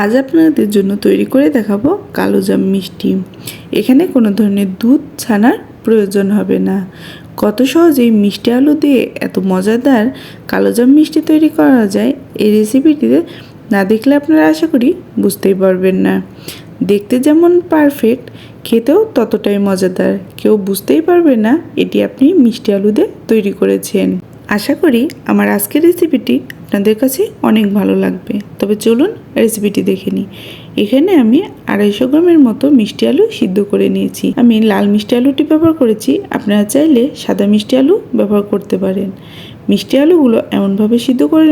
আজ আপনাদের জন্য তৈরি করে দেখাবো কালোজাম মিষ্টি। এখানে কোনো ধরনের দুধ ছানার প্রয়োজন হবে না। কত সহজেই মিষ্টি আলু দিয়ে এত মজাদার কালোজাম মিষ্টি তৈরি করা যায়, এই রেসিপিটিতে না দেখলে আপনারা আশা করি বুঝতেই পারবেন না। দেখতে যেমন পারফেক্ট, খেতেও ততটাই মজাদার। কেউ বুঝতেই পারবে না এটি আপনি মিষ্টি আলু দিয়ে তৈরি করেছেন। আশা করি আমার আজকের রেসিপিটি আপনাদের কাছে অনেক ভালো লাগবে। তবে চলুন রেসিপিটি দেখে নিই। এখানে আমি আড়াইশো গ্রামের মতো মিষ্টি আলু সিদ্ধ করে নিয়েছি। আমি লাল মিষ্টি আলুটি ব্যবহার করেছি। আপনারা চাইলে সাদা মিষ্টি আলু ব্যবহার করতে পারেন। মিষ্টি আলুগুলো এমনভাবে সিদ্ধ করে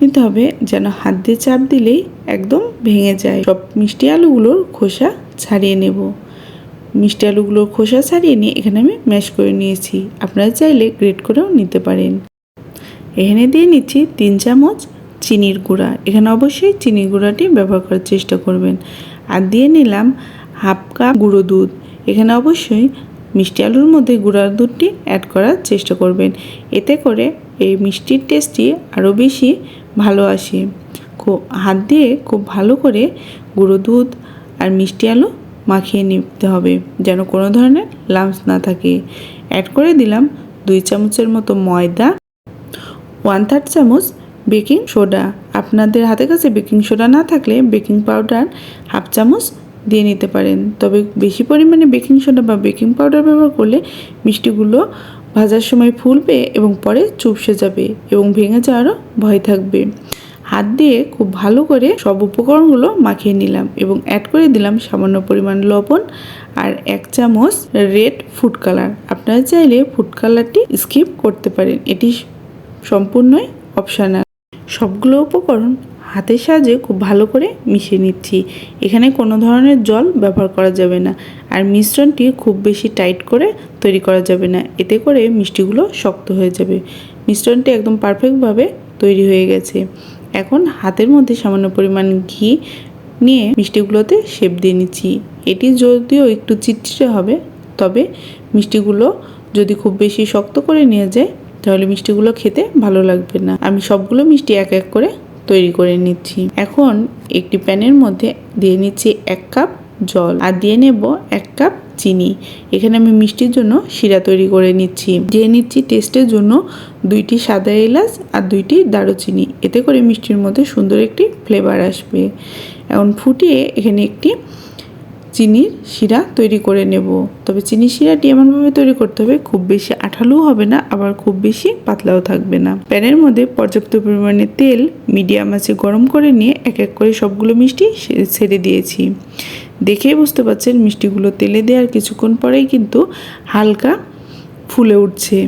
নিতে হবে যেন হাত দিয়ে চাপ দিলেই একদম ভেঙে যায়। সব মিষ্টি আলুগুলোর খোসা ছাড়িয়ে নেব। মিষ্টি আলুগুলোর খোসা ছাড়িয়ে নিয়ে এখানে আমি ম্যাশ করে নিয়েছি। আপনারা চাইলে গ্রেট করেও নিতে পারেন। এখানে দিয়ে নিচ্ছি তিন চামচ চিনির গুঁড়া। এখানে অবশ্যই চিনির গুঁড়াটি ব্যবহার করার চেষ্টা করবেন। আর দিয়ে নিলাম হাফ কাপ গুঁড়ো দুধ। এখানে অবশ্যই মিষ্টি আলুর মধ্যে গুঁড়ার দুধটি অ্যাড করার চেষ্টা করবেন। এতে করে এই মিষ্টির টেস্টটি আরও বেশি ভালো আসে। খুব হাত দিয়ে খুব ভালো করে গুঁড়ো দুধ আর মিষ্টি আলু মাখিয়ে নিতে হবে, যেন কোনো ধরনের লাম্পস না থাকে। অ্যাড করে দিলাম দুই চামচের মতো ময়দা ওয়ান থার্ড চামচ বেকিং সোডা আপনাদের হাতে কাছে বেকিং সোডা না থাকলে বেকিং পাউডার হাফ চামচ দিয়ে নিতে পারেন। তবে বেশি পরিমাণে বেকিং সোডা বা বেকিং পাউডার ব্যবহার করলে মিষ্টিগুলো ভাজার সময় ফুলবে এবং পরে চুপসে যাবে এবং ভেঙে যাওয়ারও ভয় থাকবে। হাত দিয়ে খুব ভালো করে সব উপকরণগুলো মাখিয়ে নিলাম এবং অ্যাড করে দিলাম সামান্য পরিমাণ লবণ আর এক চামচ রেড ফুড কালার আপনারা চাইলে ফুড কালারটি স্কিপ করতে পারেন। এটি সম্পূর্ণই অপশানাল সবগুলো উপকরণ হাতের সাহায্যে খুব ভালো করে মিশিয়ে নিচ্ছি। এখানে কোনো ধরনের জল ব্যবহার করা যাবে না। আর মিশ্রণটি খুব বেশি টাইট করে তৈরি করা যাবে না। এতে করে মিষ্টিগুলো শক্ত হয়ে যাবে। মিশ্রণটি একদম পারফেক্টভাবে তৈরি হয়ে গেছে। এখন হাতের মধ্যে সামান্য পরিমাণ ঘি নিয়ে মিষ্টিগুলোতে শেপ দিয়ে নিচ্ছি। এটি যদিও একটু চিটচিটে হবে, তবে মিষ্টিগুলো যদি খুব বেশি শক্ত করে নিয়ে যায় তাহলে মিষ্টিগুলো খেতে ভালো লাগবে না। আমি সবগুলো মিষ্টি এক এক করে তৈরি করে নিচ্ছি। এখন একটি প্যানের মধ্যে দিয়ে নিচ্ছি এক কাপ জল আর দিয়ে নেব এক কাপ চিনি। এখানে আমি মিষ্টির জন্য শিরা তৈরি করে নিচ্ছি। দিয়ে নিচ্ছি টেস্টের জন্য দুইটি সাদা এলাচ আর দুইটি দারুচিনি। এতে করে মিষ্টির মধ্যে সুন্দর একটি ফ্লেভার আসবে। এখন ফুটিয়ে এখানে একটি চিনির শিরা তৈরি করে নেব। তবে চিনির শিরাটি এমনভাবে তৈরি করতে হবে, খুব বেশি আঠালোও হবে না, আবার খুব বেশি পাতলাও থাকবে না। প্যানের মধ্যে পর্যাপ্ত পরিমাণে তেল মিডিয়াম আছে গরম করে নিয়ে এক এক করে সবগুলো মিষ্টি ছেড়ে দিয়েছি। দেখেই বুঝতে পারছেন মিষ্টিগুলো তেলে দেওয়ার কিছুক্ষণ পরেই কিন্তু হালকা ফুলে উঠছে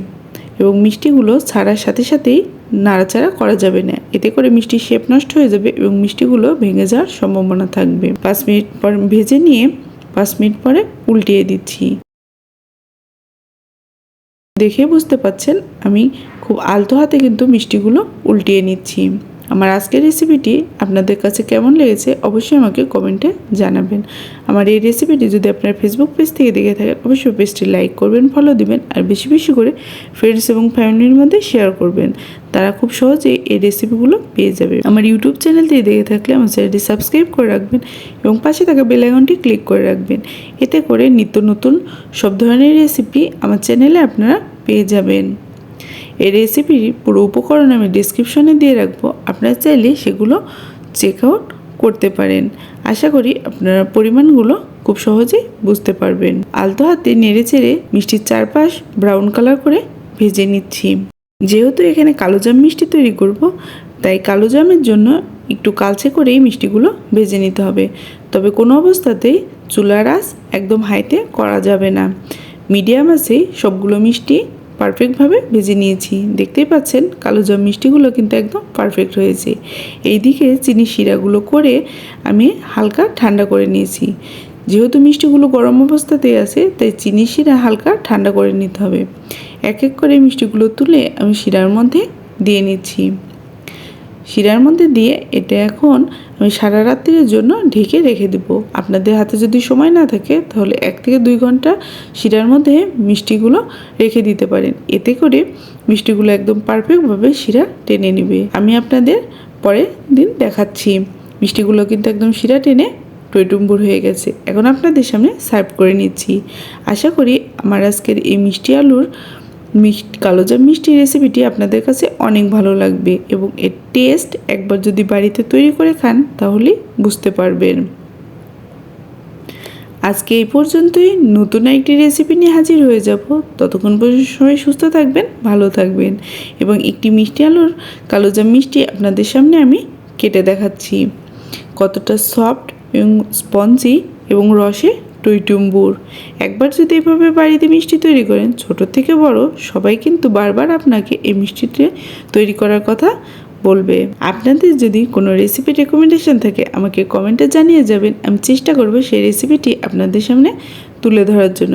এবং মিষ্টিগুলো ছাড়ার সাথে সাথেই নাড়াচাড়া করা যাবে না। এতে করে মিষ্টির শেপ নষ্ট হয়ে যাবে এবং মিষ্টিগুলো ভেঙে যাওয়ার সম্ভাবনা থাকবে। পাঁচ মিনিট পর ভেজে নিয়ে পাঁচ মিনিট পরে উল্টিয়ে দিচ্ছি। দেখে বুঝতে পাচ্ছেন, আমি খুব আলতো হাতে কিন্তু মিষ্টিগুলো উল্টিয়ে নিচ্ছি। আমার আজকের রেসিপিটি আপনাদের কাছে কেমন লেগেছে অবশ্যই আমাকে কমেন্টে জানাবেন। আমার এই রেসিপিটি যদি আপনার ফেসবুক পেজ থেকে দেখে থাকেন, অবশ্যই পেজটি লাইক করবেন ফলো দিবেন আর বেশি বেশি করে ফ্রেন্ডস এবং ফ্যামিলির মধ্যে শেয়ার করবেন। তারা খুব সহজেই এই রেসিপিগুলো পেয়ে যাবে। আমার ইউটিউব চ্যানেল থেকে দেখে থাকলে আমার চ্যানেলটি সাবস্ক্রাইব করে রাখবেন এবং পাশে থাকা বেল আইকনটি ক্লিক করে রাখবেন। এতে করে নিত্য নতুন সব ধরনের রেসিপি আমার চ্যানেলে আপনারা পেয়ে যাবেন। এই রেসিপির পুরো উপকরণ আমি ডিসক্রিপশনে দিয়ে রাখব। আপনারা চাইলে সেগুলো চেক আউট করতে পারেন। আশা করি আপনারা পরিমাণগুলো খুব সহজেই বুঝতে পারবেন। আলতো হাতে নেড়ে চেড়ে মিষ্টির চারপাশ ব্রাউন কালার করে ভেজে নিচ্ছি। যেহেতু এখানে কালোজাম মিষ্টি তৈরি করব, তাই কালোজামের জন্য একটু কালচে করেই মিষ্টিগুলো ভেজে নিতে হবে। তবে কোনো অবস্থাতেই চুলার আঁচ একদম হাইতে করা যাবে না। মিডিয়াম আঁচেই সবগুলো মিষ্টি পারফেক্টভাবে ভেজে নিয়েছি। দেখতেই পাচ্ছেন কালো জাম মিষ্টিগুলো কিন্তু একদম পারফেক্ট হয়েছে। এইদিকে চিনি শিরাগুলো করে আমি হালকা ঠান্ডা করে নিয়েছি। যেহেতু মিষ্টিগুলো গরম অবস্থাতেই আছে, তাই চিনি শিরা হালকা ঠান্ডা করে নিতে হবে। এক এক করে মিষ্টিগুলো তুলে আমি শিরার মধ্যে দিয়ে নিচ্ছি। শিরার মধ্যে দিয়ে এটা এখন আমি সারা রাত্রির জন্য ঢেকে রেখে দেব। আপনাদের হাতে যদি সময় না থাকে, তাহলে এক থেকে দুই ঘণ্টা শিরার মধ্যে মিষ্টিগুলো রেখে দিতে পারেন। এতে করে মিষ্টিগুলো একদম পারফেক্টভাবে শিরা টেনে নেবে। আমি আপনাদের পরের দিন দেখাচ্ছি। মিষ্টিগুলো কিন্তু একদম শিরা টেনে টইটুম্বুর হয়ে গেছে। এখন আপনাদের সামনে সার্ভ করে নিচ্ছি। আশা করি আমার আজকের এই মিষ্টি আলুর মিষ্টি, কালো কালোজাম মিষ্টি রেসিপিটি আপনাদের কাছে অনেক ভালো লাগবে এবং এর টেস্ট একবার যদি বাড়িতে তৈরি করে খান, তাহলে বুঝতে পারবেন। আজকে এই পর্যন্তই। নতুন একটি রেসিপি নিয়ে হাজির হয়ে যাব। ততক্ষণ পর্যন্ত সবাই সুস্থ থাকবেন, ভালো থাকবেন এবং একটি মিষ্টি আলুর কালোজাম মিষ্টি আপনাদের সামনে আমি কেটে দেখাচ্ছি। কতটা সফট এবং স্পঞ্জি এবং রসে টইটুম্বুর। একবার যদি এভাবে বাড়িতে মিষ্টি তৈরি করেন, ছোট থেকে বড় সবাই কিন্তু বারবার আপনাকে এই মিষ্টিটি তৈরি করার কথা বলবে। আপনাদের যদি কোনো রেসিপি রেকমেন্ডেশন থাকে, আমাকে কমেন্টে জানিয়ে যাবেন। আমি চেষ্টা করব সেই রেসিপিটি আপনাদের সামনে তুলে ধরার জন্য